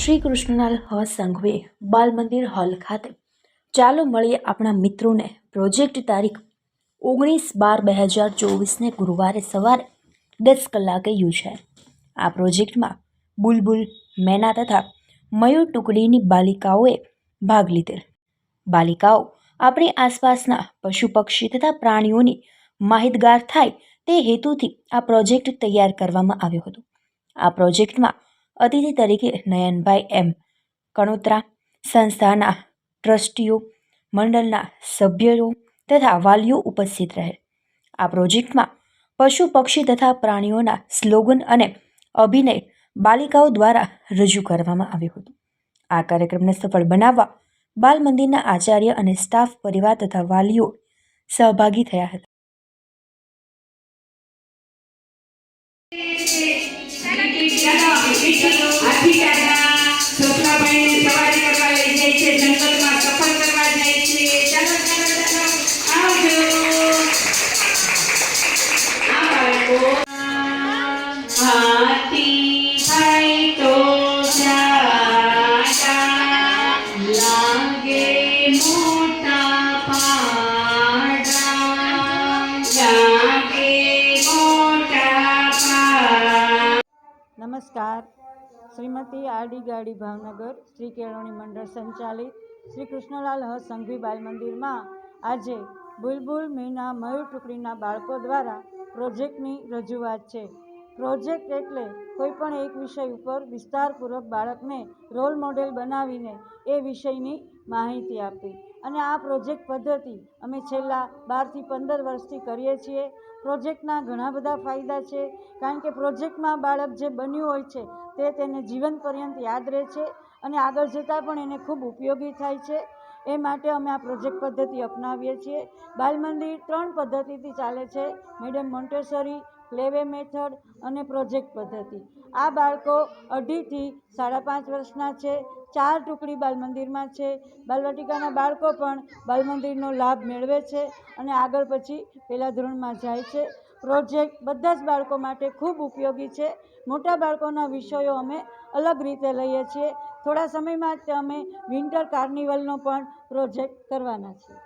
શ્રી કૃષ્ણલાલ હ સંઘવે બાલ મંદિર હોલ ખાતે. ચાલો મળીએ આપણા મિત્રોને. પ્રોજેક્ટ તારીખ ઓગણીસ બાર બે હજાર ચોવીસને ગુરુવારે સવારે દસ કલાકે યોજાય. આ પ્રોજેક્ટમાં બુલબુલ, મેના તથા મયુર ટુકડીની બાલિકાઓએ ભાગ લીધેલ. બાલિકાઓ આપણી આસપાસના પશુ પક્ષી તથા પ્રાણીઓની માહિતગાર થાય તે હેતુથી આ પ્રોજેક્ટ તૈયાર કરવામાં આવ્યો હતો. આ પ્રોજેક્ટમાં અતિથિ તરીકે નયનભાઈ એમ કણોત્રા સંસ્થાના ટ્રસ્ટીઓ, મંડળના સભ્યો તથા વાલીઓ ઉપસ્થિત રહેલ. આ પ્રોજેક્ટમાં પશુ પક્ષી તથા પ્રાણીઓના સ્લોગન અને અભિનય બાલિકાઓ દ્વારા રજૂ કરવામાં આવ્યો હતો. આ કાર્યક્રમને સફળ બનાવવા બાલ મંદિરના આચાર્ય અને સ્ટાફ પરિવાર તથા વાલીઓ સહભાગી થયા હતા. હાથી નમસ્કાર. શ્રીમતી આરડી ગાડી ભાવનગર શ્રી કેળવણી મંડળ સંચાલિત શ્રી કૃષ્ણલાલ હ સંઘવી બાલ મંદિરમાં આજે બુલબુલ મીના મયુર ટુકડીના બાળકો દ્વારા પ્રોજેક્ટની રજૂઆત છે. પ્રોજેક્ટ એટલે કોઈ પણ એક વિષય ઉપર વિસ્તારપૂર્વક બાળકને રોલ મોડેલ બનાવીને એ વિષયની માહિતી આપવી. અને આ પ્રોજેક્ટ પદ્ધતિ અમે છેલ્લા બારથી પંદર વર્ષથી કરીએ છીએ. પ્રોજેક્ટના ઘણા બધા ફાયદા છે, કારણ કે પ્રોજેક્ટમાં બાળક જે બન્યું હોય છે તે તેને જીવન પર્યંત યાદ રહે છે અને આગળ જતાં પણ એને ખૂબ ઉપયોગી થાય છે. એ માટે અમે આ પ્રોજેક્ટ પદ્ધતિ અપનાવીએ છીએ. બાલ મંદિર ત્રણ પદ્ધતિથી ચાલે છે. Madam Montessori play way method અને પ્રોજેક્ટ પદ્ધતિ. આ બાળકો અઢીથી સાડા પાંચ વર્ષના છે, ચાર ટુકડી બાલમંદિરમાં છે. બાલવાટિકાના બાળકો પણ બાલમંદિરનો લાભ મેળવે છે અને આગળ પછી પહેલા ધોરણમાં જાય છે. પ્રોજેક્ટ બધા જ બાળકો માટે ખૂબ ઉપયોગી છે. મોટા બાળકોના વિષયો અમે અલગ રીતે લઈએ છીએ. થોડા સમયમાં જ અમે વિન્ટર કાર્નિવલનો પણ પ્રોજેક્ટ કરવાના છીએ.